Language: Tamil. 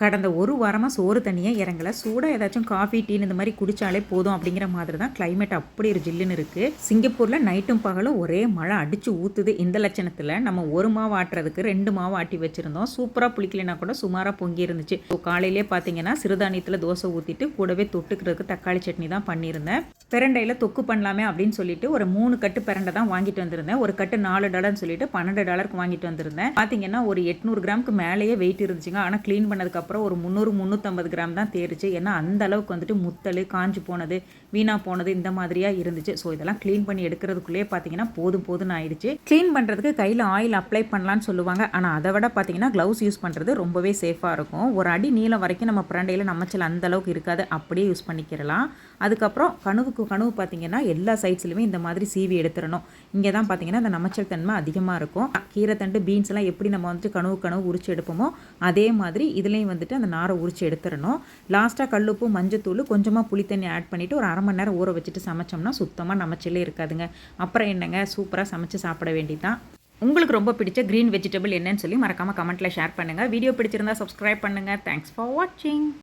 கடந்த ஒரு வாரமாக சோறு தண்ணியாக இறங்கலை. சூடாக ஏதாச்சும் காஃபி டீன் இந்த மாதிரி குடித்தாலே போதும் அப்படிங்கிற மாதிரி தான் கிளைமேட் அப்படி ஒரு ஜில்லுன்னு இருக்குது சிங்கப்பூரில் நைட்டும் பகலும் ஒரே மழை அடித்து ஊற்றுது இந்த லட்சணத்தில் நம்ம ஒரு மாவு ஆட்டுறதுக்கு ரெண்டு மாவு ஆட்டி வச்சுருந்தோம். சூப்பராக புளிக்கலைனா கூட சுமாராக பொங்கி இருந்துச்சு. காலையிலே பார்த்தீங்கன்னா சிறுதானியத்தில் தோசை ஊற்றிட்டு கூடவே தொட்டுக்கிறதுக்கு தக்காளி சட்னி தான் பண்ணியிருந்தேன். பிரண்டையில் தொக்கு பண்ணலாமே அப்படின்னு சொல்லிட்டு ஒரு மூணு கட்டு பிரண்டை தான் வாங்கிட்டு வந்திருந்தேன். ஒரு கட்டு நாலு டாலர்னு சொல்லிட்டு பன்னெண்டு டாலருக்கு வாங்கிட்டு வந்திருந்தேன். பார்த்தீங்கன்னா ஒரு எட்நூறு கிராமுக்கு மேலேயே வெயிட் இருந்துச்சுங்க. ஆனால் க்ளீன் பண்ணதுக்கப்புறம் ஒரு முந்நூறு முந்நூற்றம்பது கிராம் தான் தேறிச்சு ஏன்னா அந்த அளவுக்கு வந்துட்டு முத்தல் காஞ்சு போனது வீணாக போனது இந்த மாதிரியாக இருந்துச்சு. ஸோ இதெல்லாம் க்ளீன் பண்ணி எடுக்கிறதுக்குள்ளேயே பார்த்தீங்கன்னா போதும் போதும்னு ஆயிடுச்சு. க்ளீன் பண்ணுறதுக்கு கையில் ஆயில் அப்ளை பண்ணலான்னு சொல்லுவாங்க. ஆனால் அதை விட பார்த்தீங்கன்னா க்ளவுஸ் யூஸ் பண்ணுறது ரொம்பவே சேஃபாக இருக்கும். ஒரு அடி நீளம் வரைக்கும் நம்ம பிரண்டையில் நம்மச்சல் அந்த அளவுக்கு இருக்காது. அப்படியே யூஸ் பண்ணிக்கிறலாம். அதுக்கப்புறம் கணுவுக்கு கனவு பார்த்தீங்கன்னா எல்லா சைட்ஸ்லையுமே இந்த மாதிரி சீவி எடுத்துடணும். இங்கே தான் பார்த்தீங்கன்னா அந்த நமச்சல் தன்மை அதிகமாக இருக்கும். கீரைத்தண்டு பீன்ஸ் எல்லாம் எப்படி நம்ம வந்துட்டு கனவு கனவு உரிச்சு எடுப்போமோ அதே மாதிரி இதுலேயும் வந்துட்டு அந்த நாரை உரிச்சு எடுத்துடணும். லாஸ்ட்டாக கல்லுப்பு மஞ்சத்தூள் கொஞ்சமாக புளித்தண்ணி ஆட் பண்ணிவிட்டு ஒரு அரை மணி நேரம் ஊற வச்சுட்டு சமைச்சோம்னா சுத்தமாக நமச்சலே இருக்காதுங்க. அப்புறம் என்னங்க? சூப்பராக சமைச்சு சாப்பிட வேண்டியதான் உங்களுக்கு ரொம்ப பிடிச்ச க்ரீன் வெஜிடபிள் என்னன்னு சொல்லி மறக்காமல் கமெண்ட்டில் ஷேர் பண்ணுங்கள் வீடியோ பிடிச்சிருந்தா சப்ஸ்கிரைப் பண்ணுங்கள் தேங்க்ஸ் ஃபார் வாட்சிங்